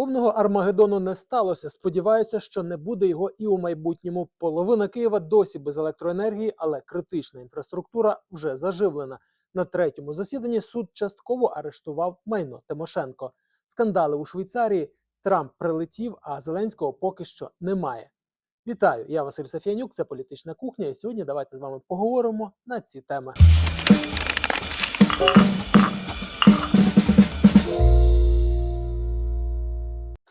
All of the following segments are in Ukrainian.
Повного Армагеддону не сталося. Сподіваються, що не буде його і у майбутньому. Половина Києва досі без електроенергії, але критична інфраструктура вже заживлена. На третьому засіданні суд частково арештував майно Тимошенко. Скандали у Швейцарії. Трамп прилетів, а Зеленського поки що немає. Вітаю! Я Василь Сафіянюк. Це політична кухня. І сьогодні давайте з вами поговоримо на ці теми.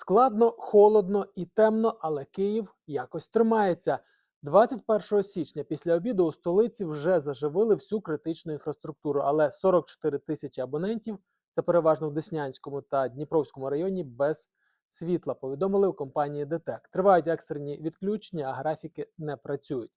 Складно, холодно і темно, але Київ якось тримається. 21 січня після обіду у столиці вже заживили всю критичну інфраструктуру, але 44 тисячі абонентів, це переважно в Деснянському та Дніпровському районі, без світла. Повідомили у компанії ДТЕК. Тривають екстрені відключення, а графіки не працюють.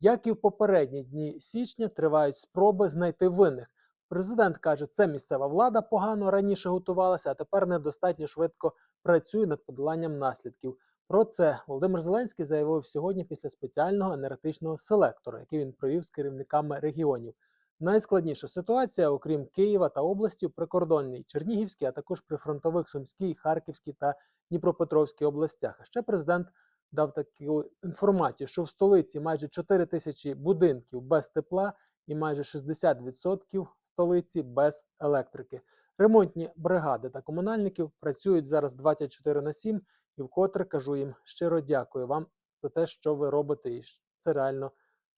Як і в попередні дні січня, тривають спроби знайти винних. Президент каже, це місцева влада погано раніше готувалася, а тепер недостатньо швидко працює над подоланням наслідків. Про це Володимир Зеленський заявив сьогодні після спеціального енергетичного селектора, який він провів з керівниками регіонів. Найскладніша ситуація, окрім Києва та області, в прикордонній Чернігівській, а також прифронтових Сумській, Харківській та Дніпропетровській областях. А ще президент дав таку інформацію, що в столиці майже 4 тисячі будинків без тепла і майже 60% столиці без електрики. Ремонтні бригади та комунальників працюють зараз 24 на 7, і вкотре кажу їм щиро дякую вам за те, що ви робите. І це реально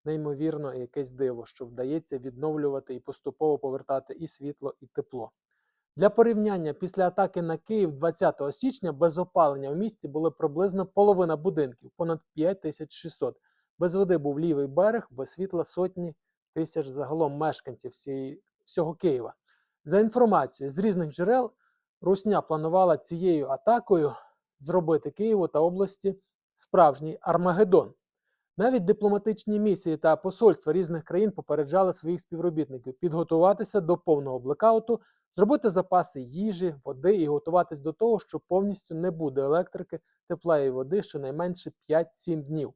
неймовірно і якесь диво, що вдається відновлювати і поступово повертати і світло, і тепло. Для порівняння, після атаки на Київ 20 січня без опалення у місті були приблизно половина будинків, понад 5600. Без води був лівий берег, без світла сотні тисяч загалом мешканців всієї, всього Києва. За інформацією з різних джерел, Русня планувала цією атакою зробити Києву та області справжній Армагеддон. Навіть дипломатичні місії та посольства різних країн попереджали своїх співробітників підготуватися до повного блекауту, зробити запаси їжі, води і готуватись до того, що повністю не буде електрики, тепла і води щонайменше 5-7 днів.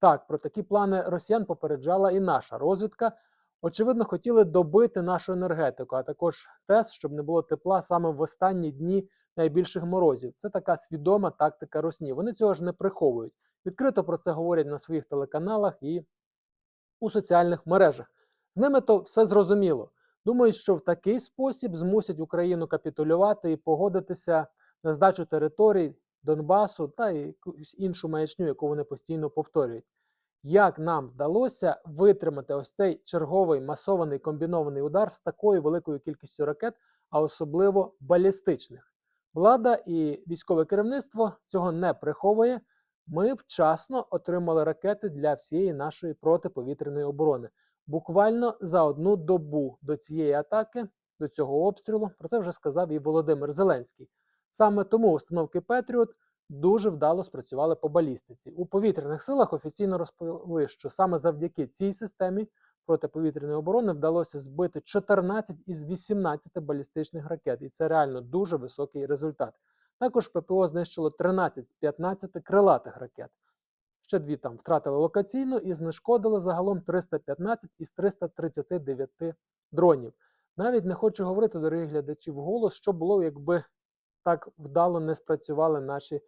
Так, про такі плани росіян попереджала і наша розвідка. Очевидно, хотіли добити нашу енергетику, а також ТЕС, щоб не було тепла саме в останні дні найбільших морозів. Це така свідома тактика Росні. Вони цього ж не приховують. Відкрито про це говорять на своїх телеканалах і у соціальних мережах. З ними то все зрозуміло. Думають, що в такий спосіб змусять Україну капітулювати і погодитися на здачу територій Донбасу та якусь іншу маячню, яку вони постійно повторюють. Як нам вдалося витримати ось цей черговий масований комбінований удар з такою великою кількістю ракет, а особливо балістичних? Влада і військове керівництво цього не приховує. Ми вчасно отримали ракети для всієї нашої протиповітряної оборони. Буквально за одну добу до цієї атаки, до цього обстрілу, про це вже сказав і Володимир Зеленський. Саме тому установки Петріот дуже вдало спрацювали по балістиці. У повітряних силах офіційно розповіли, що саме завдяки цій системі протиповітряної оборони вдалося збити 14 із 18 балістичних ракет, і це реально дуже високий результат. Також ППО знищило 13 з 15 крилатих ракет. Ще дві там втратили локаційно і знешкодили загалом 315 із 339 дронів. Навіть не хочу говорити, дорогі глядачі, вголос, що було, якби так вдало не спрацювали наші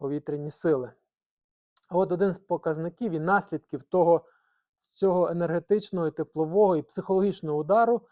повітряні сили. А от один з показників і наслідків того цього енергетичного, і теплового і психологічного удару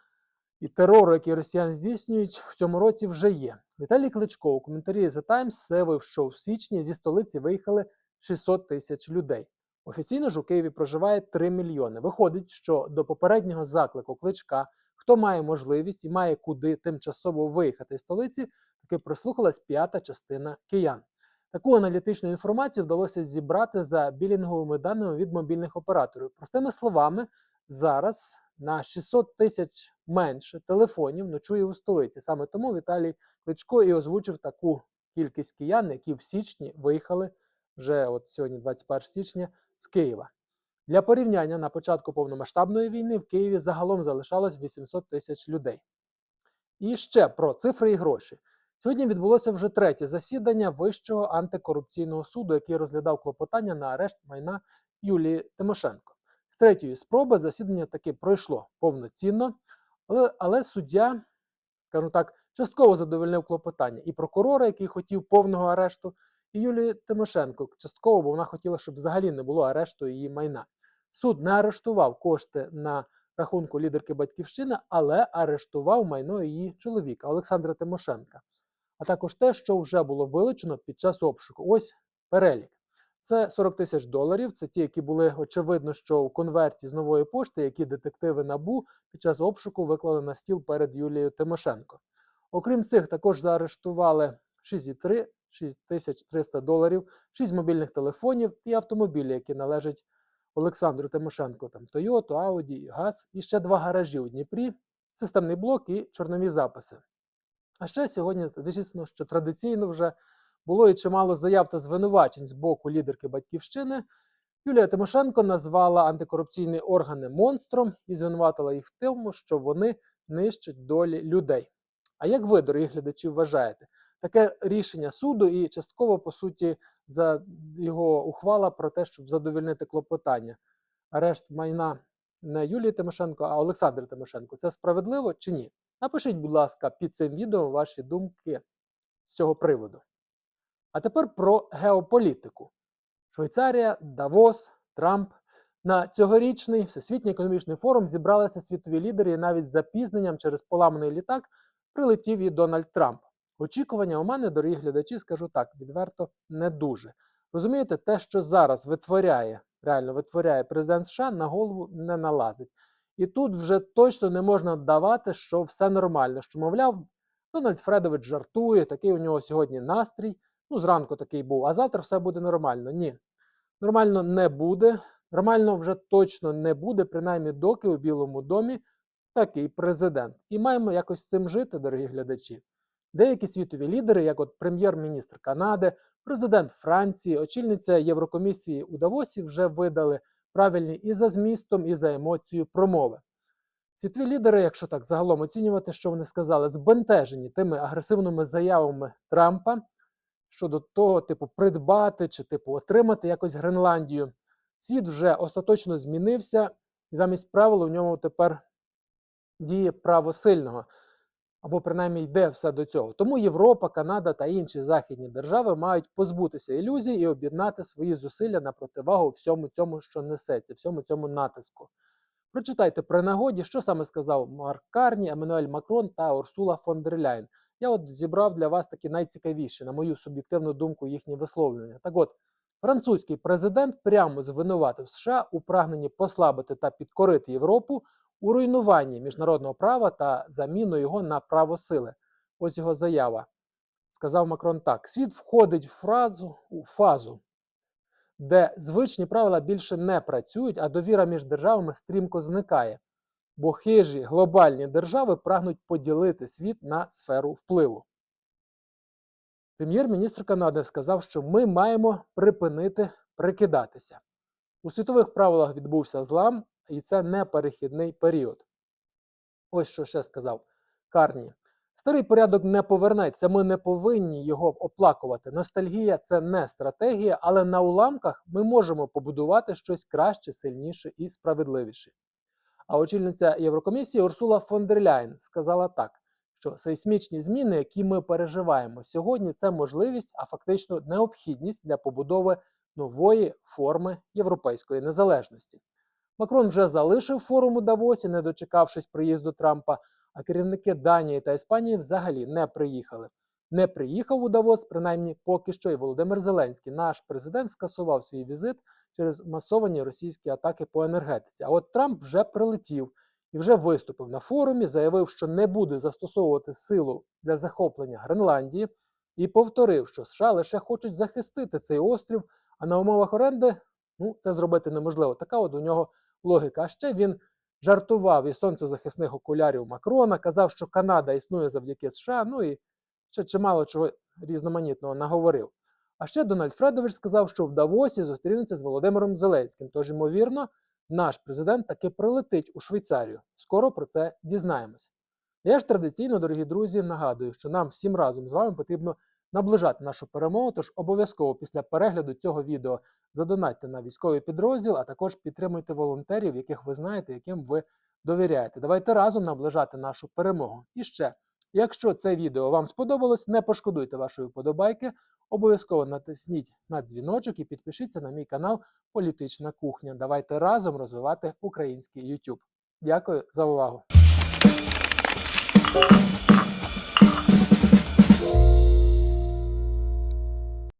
і терору, який росіян здійснюють, в цьому році вже є. Віталій Кличко у коментарі The Times заявив, що в січні зі столиці виїхали 600 тисяч людей. Офіційно ж у Києві проживає 3 мільйони. Виходить, що до попереднього заклику кличка, хто має можливість і має куди тимчасово виїхати з столиці, таки прислухалась п'ята частина киян. Таку аналітичну інформацію вдалося зібрати за білінговими даними від мобільних операторів. Простими словами, зараз на 600 тисяч менше телефонів ночує у столиці. Саме тому Віталій Кличко і озвучив таку кількість киян, які в січні виїхали вже от сьогодні, 21 січня, з Києва. Для порівняння на початку повномасштабної війни в Києві загалом залишалось 800 тисяч людей. І ще про цифри і гроші. Сьогодні відбулося вже третє засідання Вищого антикорупційного суду, який розглядав клопотання на арешт майна Юлії Тимошенко. З третьої спроби засідання таки пройшло повноцінно, але, але суддя, скажімо так, частково задовольнив клопотання і прокурора, який хотів повного арешту, і Юлії Тимошенко частково, бо вона хотіла, щоб взагалі не було арешту її майна. Суд не арештував кошти на рахунку лідерки Батьківщини, але арештував майно її чоловіка Олександра Тимошенка, а також те, що вже було вилучено під час обшуку. Ось перелік. Це 40 тисяч доларів. Це ті, які були очевидно, що у конверті з нової пошти, які детективи набу під час обшуку виклали на стіл перед Юлією Тимошенко. Окрім цих, також заарештували 6,3 6300 доларів, 6 мобільних телефонів і автомобілі, які належать Олександру Тимошенко. Там Toyota, Audi, ГАЗ і ще два гаражі у Дніпрі, системний блок і чорнові записи. А ще сьогодні, звісно, що традиційно вже було і чимало заяв та звинувачень з боку лідерки Батьківщини. Юлія Тимошенко назвала антикорупційні органи монстром і звинуватила їх в тому, що вони нищать долі людей. А як ви, дорогі глядачі, вважаєте? Таке рішення суду і частково, по суті, за його ухвала про те, щоб задовільнити клопотання. Арешт майна не Юлії Тимошенко, а Олександра Тимошенко. Це справедливо чи ні? Напишіть, будь ласка, під цим відео ваші думки з цього приводу. А тепер про геополітику. Швейцарія, Давос, Трамп. На цьогорічний всесвітній економічний форум зібралися світові лідери, і навіть з запізненням через поламаний літак прилетів і Дональд Трамп. Очікування у мене, дорогі глядачі, скажу так, відверто не дуже. Розумієте, те, що зараз витворяє, реально витворяє президент США, на голову не налазить. І тут вже точно не можна давати, що все нормально. Що, мовляв, Дональд Фредович жартує, такий у нього сьогодні настрій. Ну, зранку такий був, а завтра все буде нормально. Ні. Нормально не буде. Нормально вже точно не буде, принаймні, доки у Білому домі такий президент. І маємо якось з цим жити, дорогі глядачі. Деякі світові лідери, як от прем'єр-міністр Канади, президент Франції, очільниця Єврокомісії у Давосі, вже видали правильні і за змістом, і за емоцією промови. Світові лідери, якщо так загалом оцінювати, що вони сказали, збентежені тими агресивними заявами Трампа щодо того, типу, придбати чи типу отримати якось Гренландію. Світ вже остаточно змінився, і замість правил у ньому тепер діє право сильного. Або принаймні йде все до цього. Тому Європа, Канада та інші західні держави мають позбутися ілюзій і об'єднати свої зусилля на противагу всьому цьому, що несеться, всьому цьому натиску. Прочитайте при нагоді, що саме сказав Марк Карні, Еммануель Макрон та Урсула фон дер Ляйн. Я от зібрав для вас такі найцікавіші, на мою суб'єктивну думку, їхні висловлювання. Так от, французький президент прямо звинуватив США у прагненні послабити та підкорити Європу у руйнуванні міжнародного права та заміну його на право сили. Ось його заява. Сказав Макрон так: світ входить в фразу, у фазу, де звичні правила більше не працюють, а довіра між державами стрімко зникає. Бо хижі глобальні держави прагнуть поділити світ на сферу впливу. Прем'єр-міністр Канади сказав, що ми маємо припинити прикидатися. У світових правилах відбувся злам, і це не перехідний період. Ось що ще сказав Карні. Старий порядок не повернеться, ми не повинні його оплакувати. Ностальгія це не стратегія, але на уламках ми можемо побудувати щось краще, сильніше і справедливіше. А очільниця Єврокомісії Урсула фон дер Ляйн сказала так, що сейсмічні зміни, які ми переживаємо сьогодні, це можливість, а фактично необхідність для побудови нової форми європейської незалежності. Макрон вже залишив форум у Давосі, не дочекавшись приїзду Трампа, а керівники Данії та Іспанії взагалі не приїхали. Не приїхав у Давос, принаймні поки що, і Володимир Зеленський. Наш президент скасував свій візит через масовані російські атаки по енергетиці. А от Трамп вже прилетів і вже виступив на форумі, заявив, що не буде застосовувати силу для захоплення Гренландії, і повторив, що США лише хочуть захистити цей острів, а на умовах оренди ну, це зробити неможливо. Така от у нього логіка. А ще він жартував із сонцезахисних окулярів Макрона, казав, що Канада існує завдяки США. Ну і ще чимало чого різноманітного наговорив. А ще Дональд Фредович сказав, що в Давосі зустрінеться з Володимиром Зеленським. Тож, ймовірно, наш президент таки прилетить у Швейцарію. Скоро про це дізнаємося. Я ж традиційно, дорогі друзі, нагадую, що нам всім разом з вами потрібно наближати нашу перемогу. Тож обов'язково після перегляду цього відео задонатьте на військовий підрозділ, а також підтримуйте волонтерів, яких ви знаєте, яким ви довіряєте. Давайте разом наближати нашу перемогу. І ще, якщо це відео вам сподобалось, не пошкодуйте вашої вподобайки. Обов'язково натисніть на дзвіночок і підпишіться на мій канал Політична кухня. Давайте разом розвивати український YouTube. Дякую за увагу.